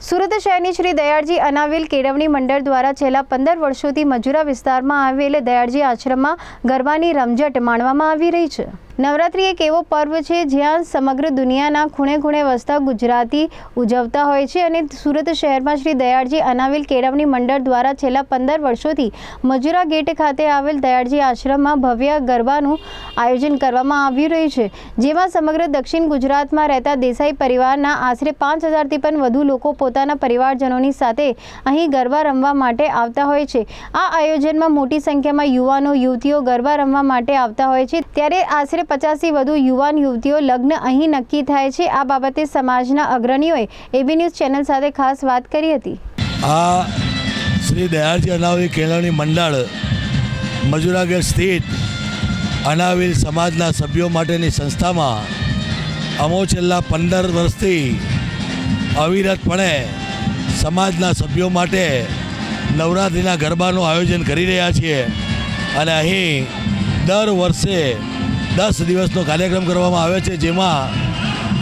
સુરત શહેરની શ્રી દયાળજી અનાવિલ કેળવણી મંડળ દ્વારા છેલ્લા પંદર વર્ષોથી મજુરા વિસ્તારમાં આવેલ દયાળજી આશ્રમમાં ગરબાની રમઝટ માણવામાં આવી રહી છે. નવરાત્રિ એક એવો પર્વ છે જ્યાં સમગ્ર દુનિયાના ખૂણે ખૂણે વસતા ગુજરાતી ઉજવતા હોય છે અને સુરત શહેરમાં શ્રી દયાળજી અનાવિલ કેળવણી મંડળ દ્વારા છેલ્લા પંદર વર્ષોથી મજુરા ગેટ ખાતે આવેલ દયાળજી આશ્રમમાં ભવ્ય ગરબાનું આયોજન કરવામાં આવ્યું રહ્યું છે, જેમાં સમગ્ર દક્ષિણ ગુજરાતમાં રહેતા દેસાઈ પરિવારના આશરે પાંચ હજારથી પણ વધુ લોકો પોતાના પરિવારજનોની સાથે અહીં ગરબા રમવા માટે આવતા હોય છે. આ આયોજનમાં મોટી સંખ્યામાં યુવાનો, યુવતીઓ ગરબા રમવા માટે આવતા હોય છે. ત્યારે આશરે પચાસથી વધુ યુવાન યુવતીઓ લગ્ન અહીં નક્કી થાય છે. આ બાબતે સમાજના અગ્રણીઓએ એબી ન્યૂઝ ચેનલ સાથે ખાસ વાત કરી હતી. આ શ્રી દયાજી અનાવિલ કેળવણી મંડળ મજુરાગર સ્થિત અનાવિલ સમાજના સભ્યો માટેની સંસ્થામાં અમો છેલ્લા પંદર વર્ષથી અવિરતપણે સમાજના સભ્યો માટે નવરાત્રિના ગરબાનું આયોજન કરી રહ્યા છીએ. અને અહીં દર વર્ષે દસ દિવસનો કાર્યક્રમ કરવામાં આવે છે, જેમાં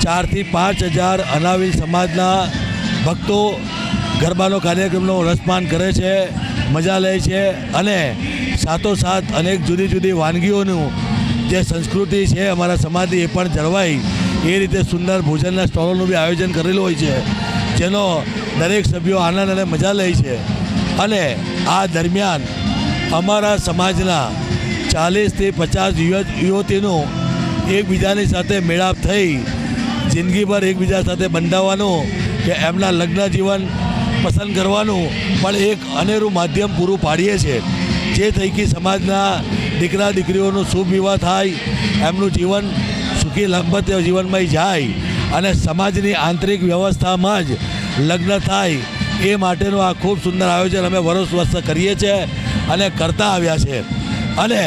ચારથી પાંચ હજાર અનાવિલ સમાજના ભક્તો ગરબાનો કાર્યક્રમનો રસપાન કરે છે, મજા લે છે અને સાથોસાથ અનેક જુદી જુદી વાનગીઓનું જે સંસ્કૃતિ છે અમારા સમાજની એ પણ જળવાય એ રીતે સુંદર ભોજનના સ્ટોલોનું બી આયોજન કરેલું હોય છે, જેનો દરેક સભ્યો આનંદ અને મજા લે છે. અને આ દરમિયાન અમારા સમાજના ચાલીસથી પચાસ યુવતીનું એકબીજાની સાથે મેળાપ થઈ, જિંદગીભર એકબીજા સાથે બંધાવવાનું કે એમના લગ્ન જીવન પસંદ કરવાનું પણ એક અનેરું માધ્યમ પૂરું પાડીએ છીએ જે થકી સમાજના દીકરા દીકરીઓનું શુભ વિવાહ થાય, એમનું જીવન સુખી લંબત જીવનમાં જાય અને સમાજની આંતરિક વ્યવસ્થામાં જ લગ્ન થાય, એ માટેનું આ ખૂબ સુંદર આયોજન અમે વર્ષ વર્ષ કરીએ છીએ અને કરતા આવ્યા છે અને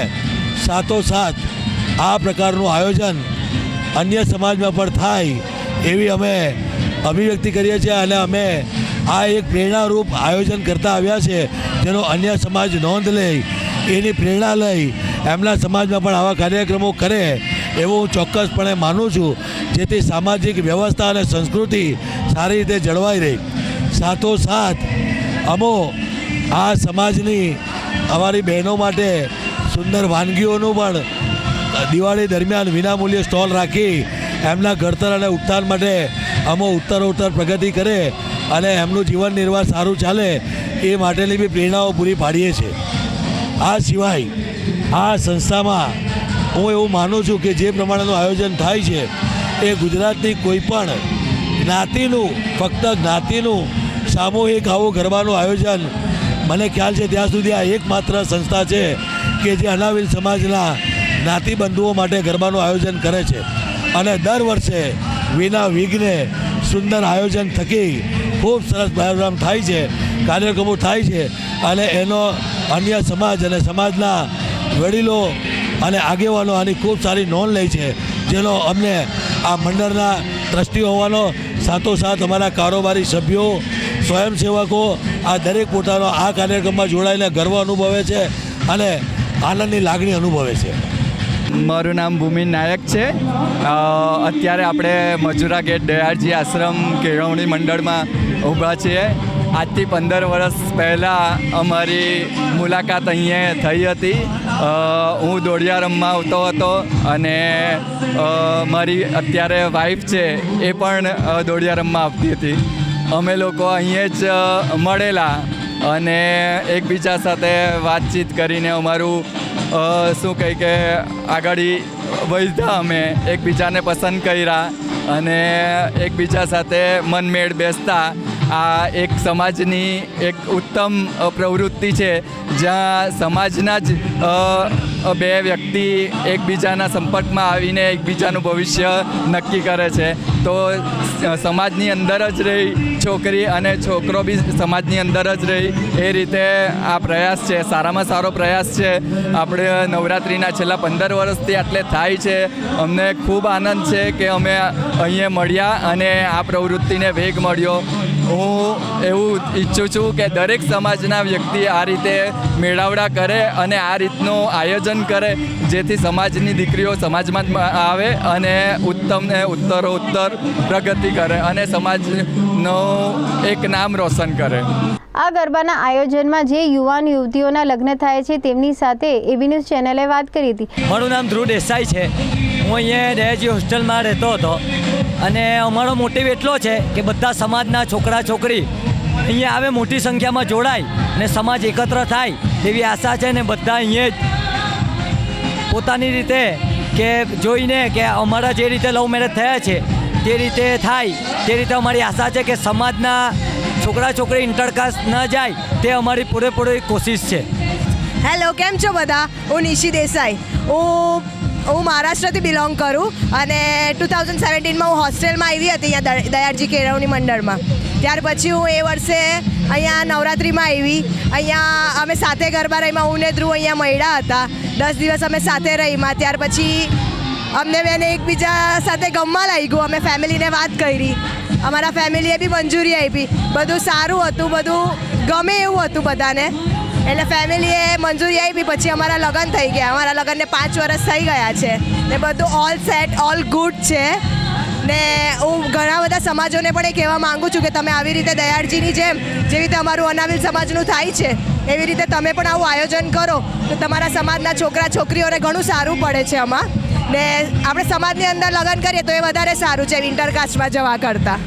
સાથોસાથ આ પ્રકારનું આયોજન અન્ય સમાજમાં પણ થાય એવી અમે અભિવ્યક્તિ કરીએ છીએ અને અમે આ એક પ્રેરણારૂપ આયોજન કરતા આવ્યા છે, જેનો અન્ય સમાજ નોંધ લે એની પ્રેરણા લઈ એમના સમાજમાં પણ આવા કાર્યક્રમો કરે એવું હું ચોક્કસપણે માનું છું, જેથી સામાજિક વ્યવસ્થા અને સંસ્કૃતિ સારી રીતે જળવાઈ રહી. સાથોસાથ અમો આ સમાજની અમારી બહેનો માટે સુંદર વાનગીઓનું પણ દિવાળી દરમિયાન વિનામૂલ્યે સ્ટોલ રાખી એમના ઘડતર અને ઉત્થાન માટે અમો ઉત્તરોત્તર પ્રગતિ કરે અને એમનું જીવન નિર્વાહ સારું ચાલે એ માટેની બી પ્રેરણાઓ પૂરી પાડીએ છીએ. આ સિવાય આ સંસ્થામાં હું એવું માનું છું કે જે પ્રમાણેનું આયોજન થાય છે એ ગુજરાતની કોઈ પણ જ્ઞાતિનું, ફક્ત જ્ઞાતિનું સામૂહિક આવું ગરબાનું આયોજન મને ખ્યાલ છે ત્યાં સુધી આ એકમાત્ર સંસ્થા છે કે જે અનાવિલ સમાજના જ્ઞાતિબંધુઓ માટે ગરબાનું આયોજન કરે છે. અને દર વર્ષે વિના વિઘ્ને સુંદર આયોજન થકી ખૂબ સરસ પ્રોગ્રામ થાય છે, કાર્યક્રમો થાય છે અને એનો અન્ય સમાજ અને સમાજના વડીલો અને આગેવાનો આની ખૂબ સારી નોંધ લે છે, જેનો અમને આ મંડળના ટ્રસ્ટી હોવાનો સાથોસાથ અમારા કારોબારી સભ્યો, સ્વયંસેવકો, આ દરેક પોતાનો આ કાર્યક્રમમાં જોડાઈને ગર્વ અનુભવે છે અને આનંદની લાગણી અનુભવે છે. મારું નામ ભૂમિ નાયક છે. અત્યારે આપણે મજુરા ગેટ દયાળજી આશ્રમ કેળવણી મંડળમાં ઊભા છીએ. આજથી પંદર વર્ષ પહેલાં અમારી મુલાકાત અહીંયા થઈ હતી. હું દોડિયા રમવા આવતો હતો અને મારી અત્યારે વાઈફ છે એ પણ દોડિયા રમવા આવતી હતી. અમે લોકો અહીંયા જ મળેલા. અને એકબીજા સાથે વાતચીત કરીને અમારું શું કહે કે, આગળ વધ્યા અમે. એકબીજાને પસંદ કર્યા અને એકબીજા સાથે મનમેળ બેસતા. આ એક સમાજની એક ઉત્તમ પ્રવૃત્તિ છે. જ્યાં સમાજના જ બે વ્યક્તિ એકબીજાના સંપર્કમાં આવીને એકબીજાનું ભવિષ્ય નક્કી કરે છે. તો સમાજની અંદર જ રહી છોકરી અને છોકરો બી સમાજની અંદર જ રહી. એ રીતે આ પ્રયાસ છે. સારામાં સારો પ્રયાસ છે. આપણે નવરાત્રિના છેલ્લા પંદર વર્ષથી આટલે થાય છે. અમને ખૂબ આનંદ છે કે અમે અહીંયા મળ્યા અને આ પ્રવૃત્તિને વેગ મળ્યો. હું એવું ઈચ્છું છું કે દરેક સમાજના વ્યક્તિ આ રીતે મેળાવડા કરે અને આ રીતનું આયોજન કરે જેથી સમાજની દીકરીઓ સમાજમાં આવે અને ઉત્તમ ને ઉત્તરોત્તર પ્રગતિ કરે અને સમાજનું એક નામ રોશન કરે. આ ગરબાના આયોજનમાં જે યુવાન યુવતીઓના લગ્ન થાય છે તેમની સાથે એબી ન્યૂઝ ચેનલે વાત કરી હતી. મારું નામ ધ્રુવ દેસાઈ છે. હું અહીંયા રહેજી હોસ્ટેલમાં રહેતો હતો અને અમારો મોટિવ એટલો છે કે બધા સમાજના છોકરા છોકરી અહીંયા આવે, મોટી સંખ્યામાં જોડાય અને સમાજ એકત્ર થાય તેવી આશા છે ને બધા અહીંયા જ પોતાની રીતે કે જોઈને કે અમારા જે રીતે લવ મેરેજ થયા છે તે રીતે થાય, તે રીતે અમારી આશા છે કે સમાજના છોકરા છોકરી ઇન્ટરકાસ્ટ ન જાય તે અમારી પૂરેપૂરી કોશિશ છે. હેલો કેમ છો બધા? હું નિશી દેસાઈ. હું હું મહારાષ્ટ્રથી બિલોંગ કરું અને ટુ થાઉઝન્ડ સેવન્ટીનમાં હું હોસ્ટેલમાં આવી હતી અહીંયા દયા- દયાળજી કેળવણી મંડળમાં. ત્યાર પછી હું એ વર્ષે અહીંયા નવરાત્રિમાં આવી. અહીંયા અમે સાથે ગરબા રહીમાં હું ને ધ્રુવ અહીંયા મળ્યા હતા. દસ દિવસ અમે સાથે રહીમાં ત્યાર પછી અમને બેને એકબીજા સાથે ગમવા લાગ્યું, અમે ફેમિલીને વાત કરી. અમારા ફેમિલીએ બી મંજૂરી આપી. બધું સારું હતું, બધું ગમે એવું હતું બધાને. એટલે ફેમિલીએ મંજૂરી આપી, પછી અમારા લગ્ન થઈ ગયા. અમારા લગ્નને પાંચ વર્ષ થઈ ગયા છે. ને બધું ઓલ સેટ ઓલ ગુડ છે. ને હું ઘણા બધા સમાજોને પણ એ કહેવા માંગુ છું કે તમે આવી રીતે દયાળજીની જેમ, જેવી રીતે અમારું અનાવિલ સમાજનું થાય છે, એવી રીતે તમે પણ આવું આયોજન કરો, તો તમારા સમાજના છોકરા, છોકરીઓને ઘણું સારું પડે છે આમાં. ને આપણે સમાજની અંદર લગ્ન કરીએ તો એ વધારે સારું છે ઇન્ટરકાસ્ટમાં જવા કરતાં.